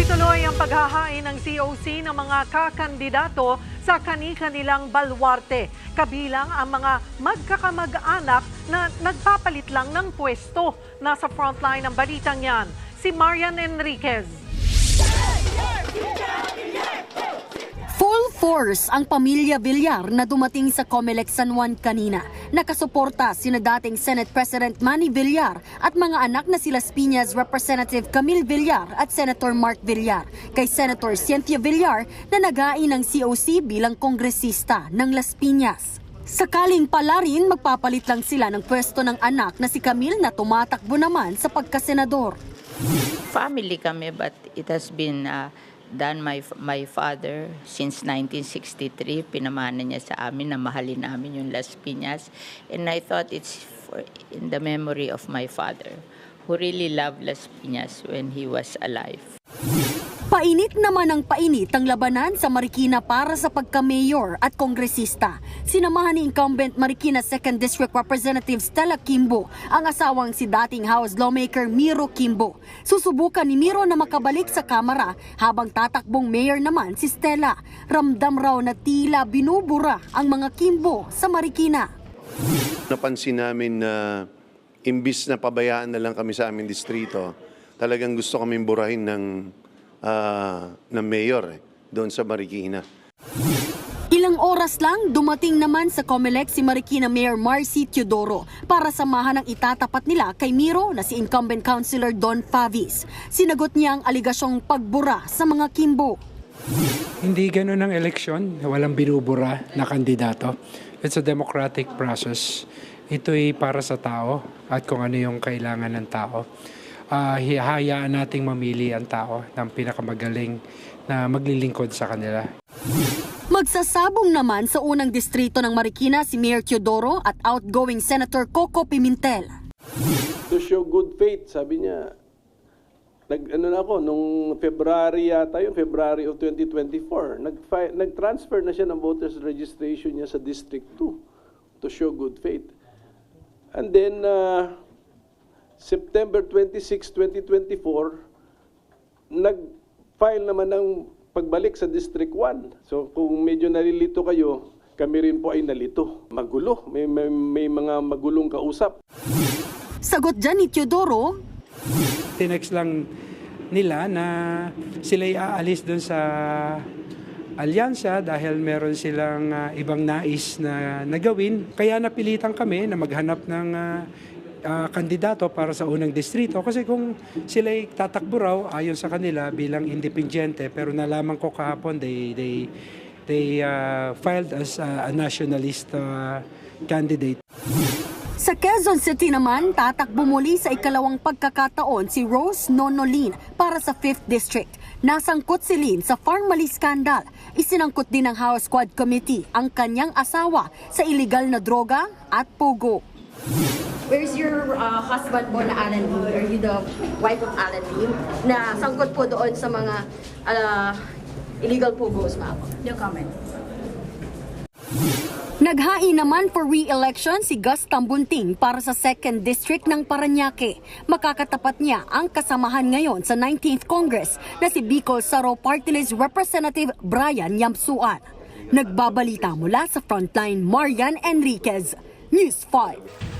Tuloy-tuloy ang paghahain ng COC ng mga kakandidato sa kani-kanilang balwarte. Kabilang ang mga magkakamag-anak na nagpapalit lang ng pwesto. Nasa frontline ng balitang yan, si Marian Enriquez. Force ang pamilya Villar na dumating sa Comelec San Juan kanina. Nakasuporta sina dating Senate President Manny Villar at mga anak na sila Piñas Representative Camille Villar at Senator Mark Villar kay Senator Cynthia Villar na nagain ng COC bilang kongresista ng Las Piñas. Sakaling pala rin magpapalit lang sila ng pwesto ng anak na si Camille na tumatakbo naman sa pagkasenador. family kami but it has been uh, done my my father since 1963 pinamana niya sa amin na mahalin namin yung Las Piñas. And I thought it's for in the memory of my father who really loved Las Piñas when he was alive Painit naman ang painit ang labanan sa Marikina para sa pagka-mayor at kongresista. Sinamahan ni incumbent Marikina 2nd District Representative Stella Kimbo ang asawang si dating House lawmaker Miro Kimbo. Susubukan ni Miro na makabalik sa Kamara habang tatakbong mayor naman si Stella. Ramdam raw na tila binubura ang mga Kimbo sa Marikina. Napansin namin na imbis na pabayaan na lang kami sa aming distrito, talagang gusto kaming burahin ng, ah, ng mayor eh, doon sa Marikina. Ilang oras lang, dumating naman sa Comelec si Marikina Mayor Marcy Teodoro para samahan ang itatapat nila kay Miro na si incumbent councilor Don Favis. Sinagot niya ang aligasyong pagbura sa mga Kimbo. Hindi ganun ang eleksyon, walang binubura na kandidato. It's a democratic process. Ito'y para sa tao at kung ano yung kailangan ng tao. Ah, hihayaan nating mamili ang tao ng pinakamagaling na maglilingkod sa kanila. Magsasabong naman sa unang distrito ng Marikina si Mayor Teodoro at outgoing Senator Coco Pimentel. to show good faith, sabi niya, nag ano na ako nung February yata yung February of 2024 nag nag-transfer na siya ng voters registration niya sa district 2 to show good faith and then uh, September 26 2024 nag-file naman ng pagbalik sa district 1 so kung medyo nalilito kayo kami rin po ay nalito. Magulo. May, may, may mga magulong kausap. Sagot dyan ni Teodoro, Tinext lang nila na sila'y aalis doon sa alyansa dahil meron silang ah, ibang nais na nagawin. Kaya napilitan kami na maghanap ng ah, ah, kandidato para sa unang distrito. Kasi kung sila'y tatakbo raw ayon sa kanila bilang independyente, pero nalaman ko kahapon they, they, they ah, filed as ah, a nationalist ah, candidate. Sa Quezon City naman, tatakbo muli sa ikalawang pagkakataon si Rose Nonolin para sa 5th District. Nasangkot si Lin sa farm mali scandal. Isinangkot din ng House Squad Committee ang kanyang asawa sa illegal na droga at pogo. Where's your uh, husband po na Alan Lee? Are you the wife of Alan Lee? Na sangkot po doon sa mga uh, illegal pugos, ma'am. No comment. Naghain naman for re-election si Gus Tambunting para sa 2nd District ng Paranaque. Makakatapat niya ang kasamahan ngayon sa 19th Congress na si Bicol Saro Party List Representative Brian Yamsuan. Nagbabalita mula sa Frontline, Marian Enriquez, News 5.